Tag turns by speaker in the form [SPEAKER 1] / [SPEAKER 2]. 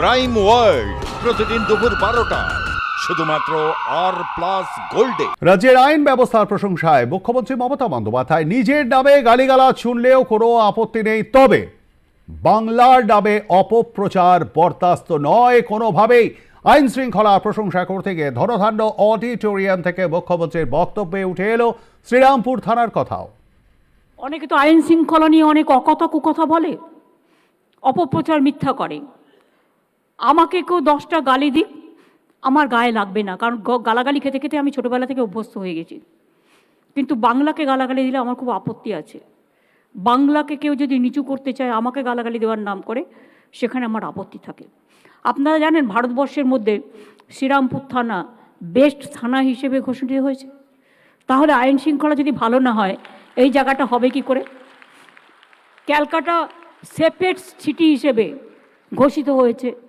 [SPEAKER 1] Crime world প্রতিদিন দুপুর বারোটা। শুধুমাত্র আর প্লাস গোল্ডে
[SPEAKER 2] রাজ্যের আইন ব্যবস্থার প্রশংসায় মুখ্যমন্ত্রী মমতা বন্দ্যোপাধ্যায় নিজের নামে গালিগালাজ শুনলেও কোনো আপত্তি নেই। তবে বাংলার নামে অপপ্রচার বরদাস্ত নয় কোনোভাবেই। আইন শৃঙ্খলা প্রশংসা করতে গিয়ে ধনধান্য অডিটোরিয়াম থেকে মুখ্যমন্ত্রীর বক্তব্যে উঠে এলো শ্রীরামপুর থানার কথাও।
[SPEAKER 3] অনেকে তো আইন শৃঙ্খলা নিয়ে অনেক অকথা কুকথা বলে। অপপ্রচার মিথ্যা করে। আমাকে কেউ দশটা গালি দিক, আমার গায়ে লাগবে না। কারণ গালাগালি খেতে খেতে আমি ছোটোবেলা থেকে অভ্যস্ত হয়ে গেছি। কিন্তু বাংলাকে গালাগালি দিলে আমার খুব আপত্তি আছে। বাংলাকে কেউ যদি নিচু করতে চায়, আমাকে গালাগালি দেওয়ার নাম করে, সেখানে আমার আপত্তি থাকে। আপনারা জানেন ভারতবর্ষের মধ্যে শ্রীরামপুর থানা বেস্ট থানা হিসেবে ঘোষিত হয়েছে। তাহলে আইন শৃঙ্খলা যদি ভালো না হয়, এই জায়গাটা হবে কি করে? ক্যালকাটা সেপেট সিটি হিসেবে ঘোষিত হয়েছে।